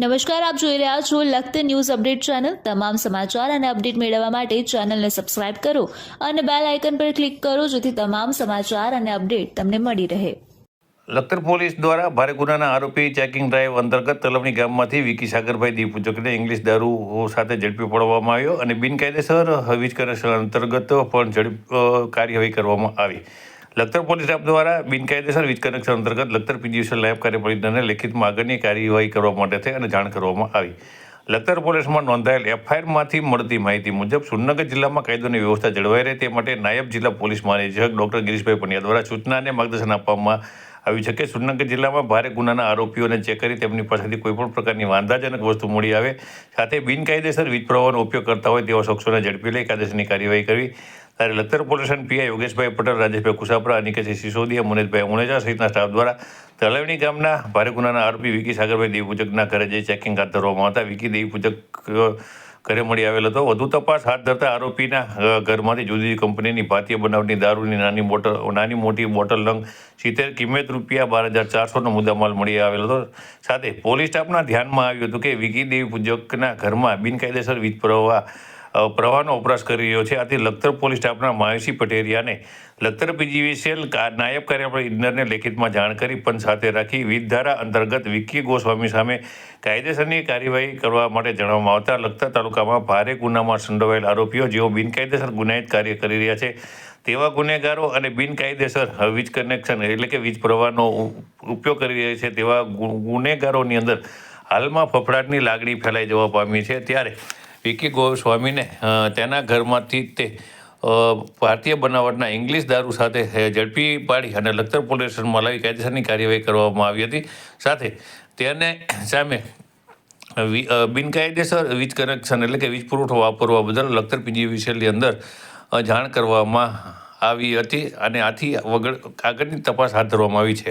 નમસ્કાર, આપ જોઈ રહ્યા છો લખત ન્યૂઝ અપડેટ ચેનલ. તમામ સમાચાર અને અપડેટ મેળવવા માટે ચેનલને સબસ્ક્રાઇબ કરો અને બેલ આઇકન પર ક્લિક કરો જેથી તમામ સમાચાર અને અપડેટ તમને મળી રહે. લખતર પોલીસ દ્વારા ભારે ગુનાના આરોપી ચેકિંગ ડ્રાઈવ અંતર્ગત તલવણી ગામમાંથી વિકી સાગરભાઈ દીપુચકને ઇંગ્લિશ દારૂ સાથે ઝડપી પડવામાં આવ્યો અને બિનકાયદેસર વીજ કનેક્શન અંતર્ગત પણ ઝડપ કાર્યવાહી કરવામાં આવી. લખતર પોલીસ સ્ટાફ દ્વારા બિનકાયદેસર વીજ કનેક્શન અંતર્ગત લખતર પીજીવીસીએલ લેબ કાર્યપાલિકાને લેખિતમાં આગળની કાર્યવાહી કરવા માટે થઈ અને જાણ કરવામાં આવી. લખતર પોલીસમાં નોંધાયેલ એફઆઈઆરમાંથી મળતી માહિતી મુજબ સુરનગર જિલ્લામાં કાયદોની વ્યવસ્થા જળવાઈ રહે તે માટે નાયબ જિલ્લા પોલીસ મહાનિરીક્ષક ડોક્ટર ગિરીશભાઈ પંડ્યા દ્વારા સૂચના અને માર્ગદર્શન આપવામાં આવ્યું છે કે સુરનગર જિલ્લામાં ભારે ગુનાના આરોપીઓને ચેક કરી તેમની પાસેથી કોઈપણ પ્રકારની વાંધાજનક વસ્તુ મળી આવે. સાથે બિનકાયદેસર વીજ પ્રવાહનો ઉપયોગ કરતા હોય તેવા શખ્સોને ઝડપી લઈ કાયદેસરની કાર્યવાહી કરવી. ત્યારે લખતર પોલીસ સ્ટેશન પીઆઈ યોગેશભાઈ પટેલ, રાજેશભાઈ કુસાપરા, અનિકેતસિંહ સિસોદિયા મુનેશભાઈ ઉણેજા સહિતના સ્ટાફ દ્વારા તલાવણી ગામના ભારે ગુનાના આરોપી વિકી સાગરભાઈ દેવપૂજકના ઘરે જઈ ચેકિંગ હાથ ધરવામાં હતા વિકી દેવપૂજક ઘરે મળી આવેલ હતો. વધુ તપાસ હાથ ધરતા આરોપીના ઘરમાંથી જુદી જુદી કંપનીની ભારતીય બનાવટની દારૂની નાની બોટલ, નાની મોટી બોટલ નંગ સિત્તેર કિંમત રૂપિયા બાર હજાર ચારસોનો મુદ્દામાલ મળી આવેલો હતો. સાથે પોલીસ સ્ટાફના ધ્યાનમાં આવ્યું હતું કે વિકી દેવી પૂજકના ઘરમાં બિનકાયદેસર વીજ પ્રવાહ પ્રવાહનો વપરાશ કરી રહ્યો છે. આથી લખતર પોલીસ સ્ટાફના માયુસી પટેરિયાને લખતર પીજીવીસીએલ નાયબ કાર્યપાલક ઇજનરને લેખિતમાં જાણ કરી પણ સાથે રાખી વિધધારા અંતર્ગત વિકી ગોસ્વામી સામે કાયદેસરની કાર્યવાહી કરવા માટે જણાવવામાં આવતા લખતર તાલુકામાં ભારે ગુનામાં સંડોવાયેલ આરોપીઓ, જેઓ બિનકાયદેસર ગુનાહિત કાર્ય કરી રહ્યા છે. તેવા ગુનેગારો અને બિનકાયદેસર વીજ કનેક્શન એટલે કે વીજ પ્રવાહનો ઉપયોગ કરી રહ્યા છે. તેવા ગુનેગારોની અંદર હાલમાં ફફડાટની લાગણી ફેલાઈ જવા પામી છે. ત્યારે વિકી ગોસ્વામીને તેના ઘરમાંથી તે ભારતીય બનાવટના ઇંગ્લિશ દારૂ સાથે ઝડપી પાડી અને લખતર પોલીસ સ્ટેશનમાં લાવી કાયદેસરની કાર્યવાહી કરવામાં આવી હતી. સાથે તેને સામે બિનકાયદેસર વીજ કનેક્શન એટલે કે વીજ પુરવઠો વાપરવા બદલ લખતર પીજીવીસીએલની અંદર જાણ કરવામાં આવી હતી અને આથી વગર આગળની તપાસ હાથ ધરવામાં આવી છે.